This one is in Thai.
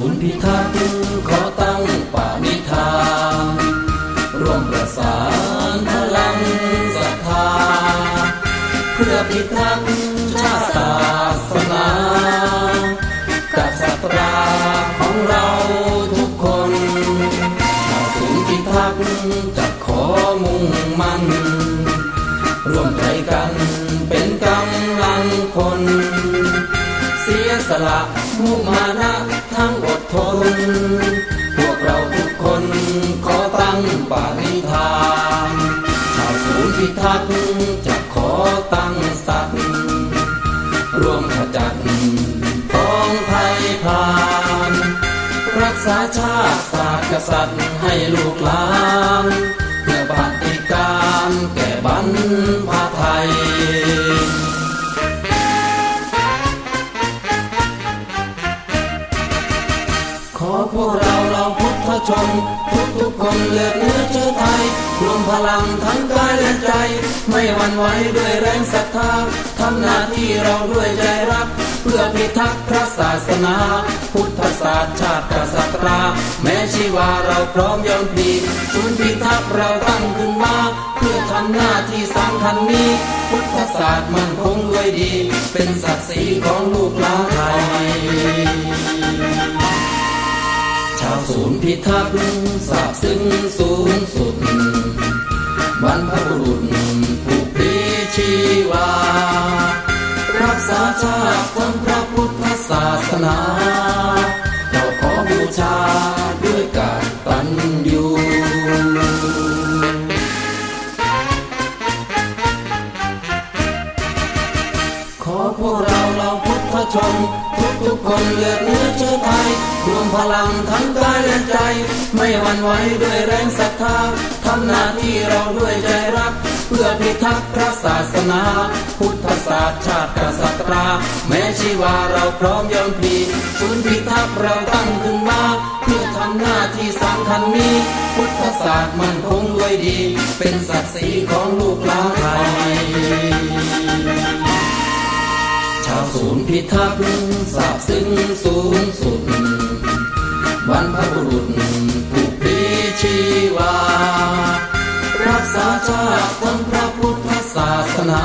ทักษ์ขอตั้งปณิธานร่วมประสานพลังศรัทธา เพื่อพิทักษ์ชาติศาสนากับสัตราของเราทุกคนชาวศูนย์พิทักษ์จะขอมุ่งมั่นร่วมใจกันเป็นกำลังคน สียสละมุมานะทั้งอดทน พวกเราทุกคนขอตั้งปณิธานชาวศูนย์พิทักษ์จะขอตั้งสัตว์ร่วมขจัดของไทยพานรักษาชาติศาสตร์กษัตริย์ให้ลูกหลาน วกเราเราพุทธชน ทุกทุกๆคนเลือกเนื้อเชื้อไทย รวมพลังทั้งกายและใจ ไม่หวั่นไหวด้วยแรงศรัทธาทำหน้าที่เราด้วยใจรัก เพื่อพิทักษ์พระศาสนา พุทธศาสตร์ชาติกษัตราแม้ชีวาเราพร้อมยอมพลีศูนย์พิทักษ์เราตั้งขึ้นมาเพื่อทำหน้าที่สำคัญนี้ พุทธศาสตร์มันคงด้วยดี เป็นศักดิ์ศรีของลูกหลาน ชาวศูนย์พิทักษ์ทราบซึ้งสูงสุดบรรพบุรุษผู้พลีชีวา รักษาชาติทั้งพระพุทธศาสนาเราขอบูชาด้วยกตัญญูขอพวกเราเราพุทธ ชน ทุกทุกๆคนเลือกเนื้อเชื้อไทยรวมพลังทั้งกายและใจ ไม่หวั่นไหวด้วยแรงศรัทธาทำหน้าที่เราด้วยใจรัก เพื่อพิทักษ์พระศาสนา พุทธศาสตร์ชาติกษัตรา แม้ชีวาเราพร้อมยอมพลีศูนย์พิทักษ์เราตั้งขึ้นมาเพื่อทำหน้าที่สำคัญนี้ พุทธศาสตร์มันคงด้วยดี เป็นศักดิ์ศรีของลูกหลานไทย ศูนย์พิทักษ์สาบซึ้งสูงสุดบรรพบุรุษผู้พลีชีวา รักษาชาติทั้งพระพุทธศาสนา